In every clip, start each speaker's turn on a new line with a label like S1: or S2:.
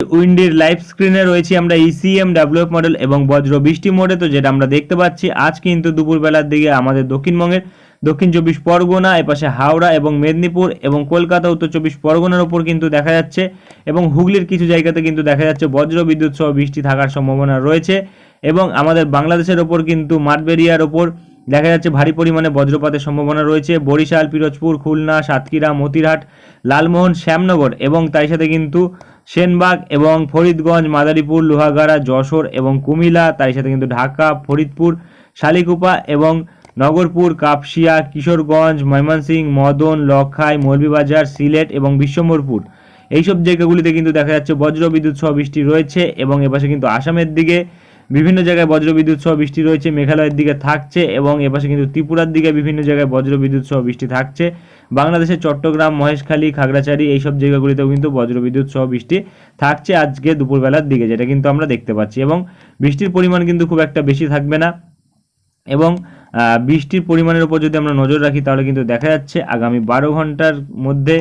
S1: উইন্ডির live স্ক্রিনে রয়েছি আমরা ইসিএম ডাব্লিউএফ মডেল এবং বজ্র বৃষ্টি মোডে তো যেটা আমরা দেখতে পাচ্ছি, আজ কিন্তু দুপুরবেলার দিকে আমাদের দক্ষিণবঙ্গের দক্ষিণ চব্বিশ পরগনা, এপাশে হাওড়া এবং মেদিনীপুর এবং কলকাতা, উত্তর চব্বিশ পরগনার ওপর কিন্তু দেখা যাচ্ছে এবং হুগলির কিছু জায়গাতে কিন্তু দেখা যাচ্ছে বজ্র বিদ্যুৎ সহ বৃষ্টি থাকার সম্ভাবনা রয়েছে এবং আমাদের বাংলাদেশের ওপর কিন্তু মাঠবেরিয়ার ওপর দেখা যাচ্ছে ভারী পরিমাণে বজ্রপাতের সম্ভাবনা রয়েছে। বরিশাল, পিরোজপুর, খুলনা, সাতক্ষীরা, মতিরহাট, লালমোহন, শ্যামনগর এবং তার সাথে কিন্তু সেনবাগ এবং ফরিদগঞ্জ, মাদারীপুর, লোহাগাড়া, যশোর এবং কুমিল্লা তার সাথে কিন্তু ঢাকা, ফরিদপুর, শালিকুপা এবং নগরপুর, কাপসিয়া, কিশোরগঞ্জ ময়মনসিংহ মদন, লক্ষাই, মৌলভীবাজার, সিলেট এবং বিশ্বম্বরপুর এইসব জায়গাগুলিতে কিন্তু দেখা যাচ্ছে বজ্র বিদ্যুৎ সহ বৃষ্টি রয়েছে এবং এপাশে কিন্তু আসামের দিকে বিভিন্ন জায়গায় বজ্র বিদ্যুৎ সহ বৃষ্টি রয়েছে, মেঘালয়ের দিকে থাকছে এবং এপাশে কিন্তু ত্রিপুরার দিকে বিভিন্ন জায়গায় বজ্র বিদ্যুৎ সহ বৃষ্টি থাকছে। বাংলাদেশের চট্টগ্রাম, মহেশখালী, খাগড়াছড়ি এইসব জায়গাগুলিতেও কিন্তু বজ্র বিদ্যুৎ সহ বৃষ্টি থাকছে আজকে দুপুরবেলার দিকে, যেটা কিন্তু আমরা দেখতে পাচ্ছি। এবং বৃষ্টির পরিমাণ কিন্তু খুব একটা বেশি থাকবে না। এবং বৃষ্টির পরিমাণের উপর যদি আমরা নজর রাখি, তাহলে কিন্তু দেখা যাচ্ছে আগামী বারো ঘণ্টার মধ্যে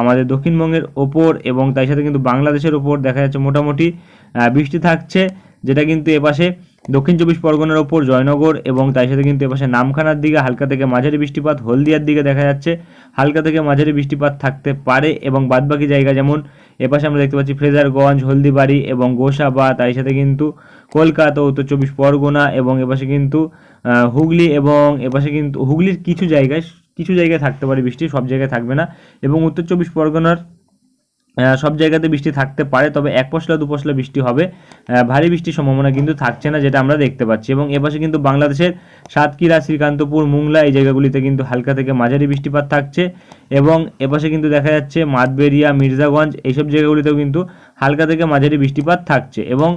S1: আমাদের দক্ষিণবঙ্গের ওপর এবং তাই সাথে কিন্তু বাংলাদেশের ওপর দেখা যাচ্ছে মোটামুটি বৃষ্টি থাকছে, যেটা কিন্তু এপাশে দক্ষিণ চব্বিশ পরগনার ওপর জয়নগর এবং তার সাথে কিন্তু এপাশে নামখানার দিকে, হালকা থেকে মাঝারি বৃষ্টিপাত, হলদিয়ার দিকে দেখা যাচ্ছে, হালকা থেকে মাঝারি বৃষ্টিপাত থাকতে পারে এবং বাদবাকি জায়গা যেমন এপাশে আমরা দেখতে পাচ্ছি ফ্রেজারগঞ্জ, হলদিবাড়ি এবং গোসাবা তার সাথে কিন্তু কলকাতা, উত্তর চব্বিশ পরগনা এবং এপাশে কিন্তু হুগলি এবং এপাশে কিন্তু, হুগলির কিছু জায়গায় কিছু জায়গায় থাকতে পারে বৃষ্টি, সব জায়গায় থাকবে না এবং উত্তর চব্বিশ পরগনার সব জায়গাতে বৃষ্টি থাকতে পারে, তবে এক পশলা, দু পশলা বৃষ্টি হবে। ভারী বৃষ্টির সম্ভাবনা কিন্তু থাকছে না, যেটা আমরা দেখতে পাচ্ছি। এবং এপাশে কিন্তু বাংলাদেশের সাতক্ষীরা, শ্রীকান্তপুর, মুংলা এই জায়গাগুলিতে কিন্তু হালকা থেকে মাঝারি বৃষ্টিপাত থাকছে। এবং এপাশে কিন্তু দেখা যাচ্ছে মাতবেরিয়া, মির্জাগঞ্জ এইসব জায়গাগুলিতেও কিন্তু হালকা থেকে মাঝারি বৃষ্টিপাত থাকছে। এবং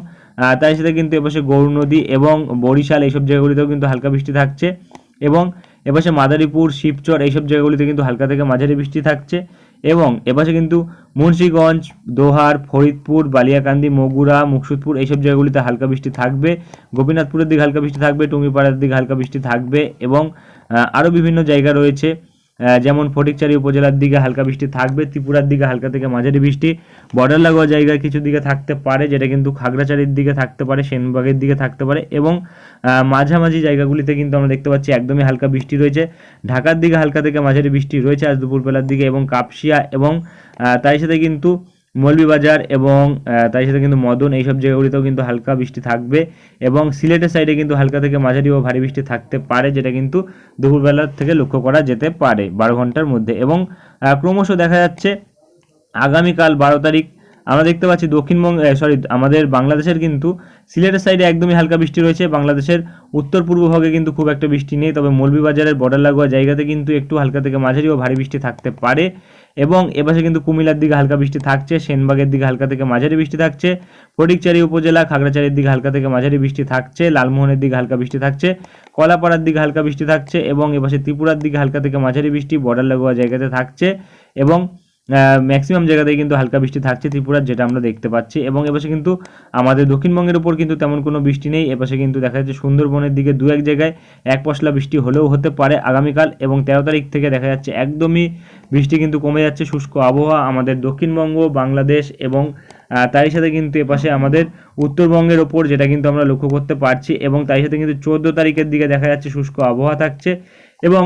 S1: তার সাথে কিন্তু এপাশে গৌর নদী এবং বরিশাল এইসব জায়গাগুলিতেও কিন্তু হালকা বৃষ্টি থাকছে। এবং এপাশে মাদারীপুর, শিবচর এইসব জায়গাগুলিতে কিন্তু হালকা থেকে মাঝারি বৃষ্টি থাকছে। এবং এপাশে কিন্তু মুন্সীগঞ্জ, দোহার, ফরিদপুর, বালিয়াকান্দি, মগুরা, মুকসুদপুর এইসব জায়গাগুলিতে হালকা বৃষ্টি থাকবে। গোপীনাথপুরের দিকে হালকা বৃষ্টি থাকবে, টুঙ্গিপাড়ার দিকে হালকা বৃষ্টি থাকবে এবং আরও বিভিন্ন জায়গা রয়েছে। যেমন ফটিকচারি উপজেলার দিকে হালকা বৃষ্টি থাকবে, ত্রিপুরার দিকে হালকা থেকে মাঝারি বৃষ্টি, বর্ডার লাগোয়া জায়গায় কিছু দিকে থাকতে পারে, যেটা কিন্তু খাগড়াছড়ির দিকে থাকতে পারে, সেনবাগের দিকে থাকতে পারে এবং মাঝামাঝি জায়গাগুলিতে কিন্তু আমরা দেখতে পাচ্ছি একদমই হালকা বৃষ্টি রয়েছে। ঢাকার দিকে হালকা থেকে মাঝারি বৃষ্টি রয়েছে আজ দুপুরবেলার দিকে এবং কাপসিয়া এবং তাই সাথে কিন্তু মৌলভীবাজার এবং তার সাথে কিন্তু মদন, এইসব জায়গাগুলিতেও কিন্তু হালকা বৃষ্টি থাকবে এবং সিলেটের সাইডে কিন্তু হালকা থেকে মাঝারি ও ভারী বৃষ্টি থাকতে পারে, যেটা কিন্তু দুপুরবেলার থেকে লক্ষ্য করা যেতে পারে বারো ঘণ্টার মধ্যে। এবং ক্রমশ দেখা যাচ্ছে আগামীকাল বারো তারিখ, আমরা দেখতে পাচ্ছি দক্ষিণবঙ্গ সরি আমাদের বাংলাদেশের কিন্তু সিলেটের সাইডে একদমই হালকা বৃষ্টি রয়েছে, বাংলাদেশের উত্তর পূর্ব ভাগে কিন্তু খুব একটা বৃষ্টি নেই, তবে মৌলভীবাজারের বর্ডার লাগোয়া জায়গাতে কিন্তু একটু হালকা থেকে মাঝারি ও ভারী বৃষ্টি থাকতে পারে। এবং এপাশে কিন্তু কুমিল্লার দিকে হালকা বৃষ্টি থাকছে, সেনবাগের দিকে হালকা থেকে মাঝারি বৃষ্টি থাকছে, ফটিকচারি উপজেলা, খাগড়াছড়ির দিকে হালকা থেকে মাঝারি বৃষ্টি থাকছে, লালমোহনের দিকে হালকা বৃষ্টি থাকছে, কলাপাড়ার দিকে হালকা বৃষ্টি থাকছে এবং এপাশে ত্রিপুরার দিকে হালকা থেকে মাঝারি বৃষ্টি, বর্ডার লাগোয়া জায়গাতে থাকছে এবং ম্যাক্সিমাম জায়গাতেই কিন্তু হালকা বৃষ্টি থাকছে ত্রিপুরার যেটা আমরা দেখতে পাচ্ছি এবং এপাশে কিন্তু আমাদের দক্ষিণবঙ্গের উপর কিন্তু তেমন কোনো বৃষ্টি নেই, এপাশে কিন্তু দেখা যাচ্ছে সুন্দরবনের দিকে দু এক জায়গায় এক পশলা বৃষ্টি হলেও হতে পারে আগামীকাল এবং তেরো তারিখ থেকে দেখা যাচ্ছে একদমই বৃষ্টি কিন্তু কমে যাচ্ছে, শুষ্ক আবহাওয়া আমাদের দক্ষিণবঙ্গ, বাংলাদেশ এবং তারই সাথে কিন্তু এপাশে আমাদের উত্তরবঙ্গের ওপর, যেটা কিন্তু আমরা লক্ষ্য করতে পারছি এবং তারই সাথে কিন্তু চোদ্দ তারিখের দিকে দেখা যাচ্ছে শুষ্ক আবহাওয়া থাকছে এবং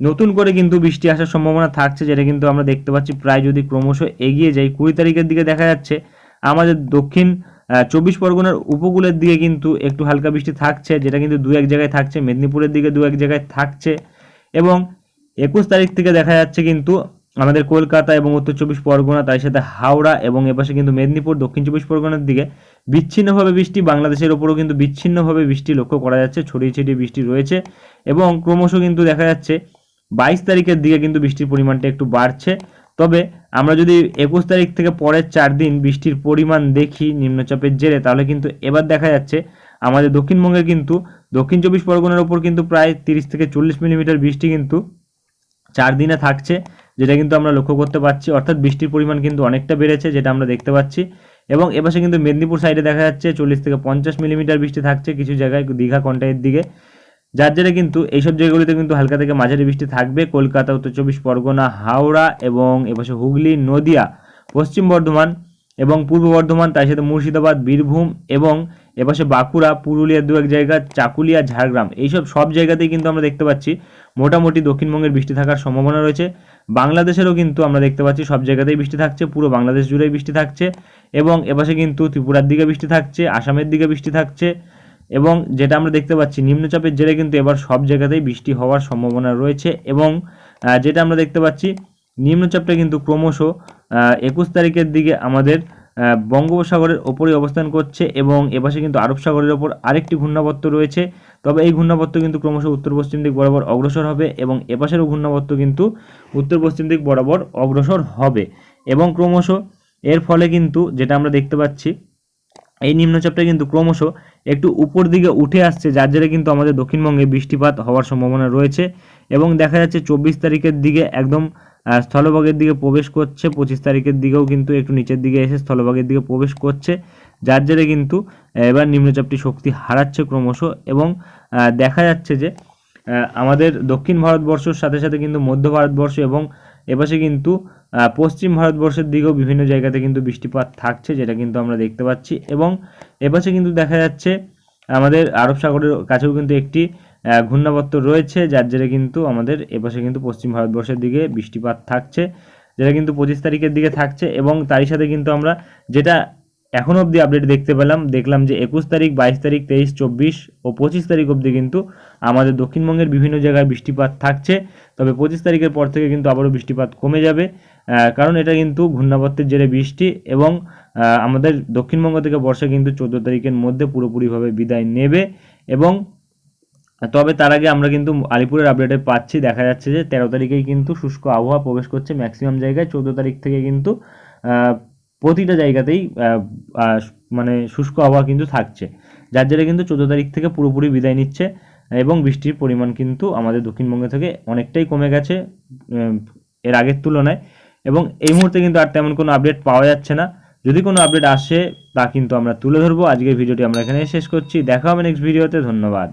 S1: নতুন করে কিন্তু বৃষ্টি আসার সম্ভাবনা থাকছে, যেটা কিন্তু আমরা দেখতে পাচ্ছি প্রায় যদি ক্রমশ এগিয়ে যাই, কুড়ি তারিখের দিকে দেখা যাচ্ছে আমাদের দক্ষিণ চব্বিশ পরগনার উপকূলের দিকে কিন্তু একটু হালকা বৃষ্টি থাকছে, যেটা কিন্তু দু এক জায়গায় থাকছে, মেদিনীপুরের দিকে দু এক জায়গায় থাকছে এবং একুশ তারিখ থেকে দেখা যাচ্ছে কিন্তু আমাদের কলকাতা এবং উত্তর চব্বিশ পরগনা, তার সাথে হাওড়া এবং এপাশে কিন্তু মেদিনীপুর, দক্ষিণ চব্বিশ পরগনার দিকে বিচ্ছিন্নভাবে বৃষ্টি, বাংলাদেশের ওপরও কিন্তু বিচ্ছিন্নভাবে বৃষ্টি লক্ষ্য করা যাচ্ছে, ছড়িয়ে ছিটিয়ে বৃষ্টি রয়েছে এবং ক্রমশ কিন্তু দেখা যাচ্ছে বাইশ তারিখের দিকে কিন্তু বৃষ্টির পরিমাণটা একটু বাড়ছে। তবে আমরা যদি একুশ তারিখ থেকে পরের চার দিন বৃষ্টির পরিমাণ দেখি নিম্নচাপের জেরে, তাহলে কিন্তু এবার দেখা যাচ্ছে আমাদের দক্ষিণবঙ্গের কিন্তু দক্ষিণ চব্বিশ পরগনার ওপর কিন্তু প্রায় তিরিশ থেকে চল্লিশ মিলিমিটার বৃষ্টি কিন্তু চার দিনে থাকছে, যেটা কিন্তু আমরা লক্ষ্য করতে পারছি। অর্থাৎ বৃষ্টির পরিমাণ কিন্তু অনেকটা বেড়েছে, যেটা আমরা দেখতে পাচ্ছি। এবং এপাশে কিন্তু মেদিনীপুর সাইডে দেখা যাচ্ছে চল্লিশ থেকে পঞ্চাশ মিলিমিটার বৃষ্টি থাকছে কিছু জায়গায়, দীঘা, কন্টাইয়ের দিকে। যার জেরে কিন্তু এইসব জায়গাগুলিতে কিন্তু হালকা থেকে মাঝারি বৃষ্টি থাকবে। কলকাতা, উত্তর চব্বিশ পরগনা, হাওড়া এবং এপাশে হুগলি, নদিয়া, পশ্চিম বর্ধমান এবং পূর্ব বর্ধমান, তার সাথে মুর্শিদাবাদ, বীরভূম এবং এপাশে বাঁকুড়া, পুরুলিয়া দু এক জায়গা, চাকুলিয়া, ঝাড়গ্রাম, এইসব সব জায়গাতেই কিন্তু আমরা দেখতে পাচ্ছি মোটামুটি দক্ষিণবঙ্গের বৃষ্টি থাকার সম্ভাবনা রয়েছে। বাংলাদেশেরও কিন্তু আমরা দেখতে পাচ্ছি সব জায়গাতেই বৃষ্টি থাকছে, পুরো বাংলাদেশ জুড়েই বৃষ্টি থাকছে এবং এপাশে কিন্তু ত্রিপুরার দিকে বৃষ্টি থাকছে, আসামের দিকে বৃষ্টি থাকছে এবং যেটা আমরা দেখতে পাচ্ছি নিম্নচাপের জেরে কিন্তু এবার সব জায়গাতেই বৃষ্টি হওয়ার সম্ভাবনা রয়েছে এবং যেটা আমরা দেখতে পাচ্ছি নিম্নচাপটা কিন্তু ক্রমশ একুশ তারিখের দিকে আমাদের বঙ্গোপসাগরের ওপরে অবস্থান করছে এবং এপাশে কিন্তু আরব সাগরের ওপর আরেকটি ঘূর্ণাবর্ত রয়েছে। তবে এই ঘূর্ণাবর্ত কিন্তু ক্রমশ উত্তর পশ্চিম দিক বরাবর অগ্রসর হবে এবং এপাশেরও ঘূর্ণাবর্ত কিন্তু উত্তর পশ্চিম দিক বরাবর অগ্রসর হবে এবং ক্রমশ এর ফলে কিন্তু যেটা আমরা দেখতে পাচ্ছি, এই নিম্নচাপটা কিন্তু ক্রমশ একটু উপর দিকে উঠে আসছে, যার জেরে কিন্তু আমাদের দক্ষিণবঙ্গে বৃষ্টিপাত হওয়ার সম্ভাবনা রয়েছে এবং দেখা যাচ্ছে চব্বিশ তারিখের দিকে একদম আহ, স্থলভাগের দিকে প্রবেশ করছে পঁচিশ তারিখের দিকেও কিন্তু একটু নিচের দিকে এসে স্থলভাগের দিকে প্রবেশ করছে। যার জেরে কিন্তু এবার নিম্নচাপটি শক্তি হারাচ্ছে ক্রমশ এবং দেখা যাচ্ছে যে আমাদের দক্ষিণ ভারতবর্ষের সাথে সাথে কিন্তু মধ্য ভারতবর্ষ এবং এপাশে কিন্তু পশ্চিম ভারতবর্ষের দিকেও বিভিন্ন জায়গাতে কিন্তু বৃষ্টিপাত থাকছে যেটা কিন্তু আমরা দেখতে পাচ্ছি। এবং এপাশে কিন্তু দেখা যাচ্ছে আমাদের আরব সাগরের কাছেও কিন্তু একটি ঘূর্ণাবর্ত রয়েছে, যার জেরে কিন্তু আমাদের এপাশে কিন্তু পশ্চিম ভারতবর্ষের দিকে বৃষ্টিপাত থাকছে, যেটা কিন্তু পঁচিশ তারিখের দিকে থাকছে এবং তারই সাথে কিন্তু আমরা যেটা এখন অবধি আপডেট দেখতে পেলাম, দেখলাম যে একুশ তারিখ, বাইশ তারিখ, তেইশ, চব্বিশ ও পঁচিশ তারিখ অবধি কিন্তু আমাদের দক্ষিণবঙ্গের বিভিন্ন জায়গায় বৃষ্টিপাত থাকছে, তবে পঁচিশ তারিখের পর থেকে কিন্তু আবারও বৃষ্টিপাত কমে যাবে কারণ এটা কিন্তু ঘূর্ণাবর্তের জেরে বৃষ্টি এবং আমাদের দক্ষিণবঙ্গ থেকে বর্ষা কিন্তু চোদ্দ তারিখের মধ্যে পুরোপুরিভাবে বিদায় নেবে এবং তবে তার আগে আমরা কিন্তু আলিপুরের আপডেটে পাচ্ছি। দেখা যাচ্ছে যে তেরো তারিখেই কিন্তু শুষ্ক আবহাওয়া প্রবেশ করছে ম্যাক্সিমাম জায়গায়। চোদ্দ তারিখ থেকে কিন্তু প্রতিটা জায়গাতেই মানে শুষ্ক আবহাওয়া কিন্তু থাকছে। যার জেরে কিন্তু চোদ্দ তারিখ থেকে পুরোপুরি বিদায় নিচ্ছে এবং বৃষ্টির পরিমাণ কিন্তু আমাদের দক্ষিণবঙ্গ থেকে অনেকটাই কমে গেছে এর আগের তুলনায়। এবং এই মুহূর্তে কিন্তু আর তেমন কোনো আপডেট পাওয়া যাচ্ছে না। যদি কোনো আপডেট আসে, তা কিন্তু আমরা তুলে ধরবো। আজকের ভিডিওটি আমরা এখানে শেষ করছি। দেখা হবে নেক্সট ভিডিওতে ধন্যবাদ।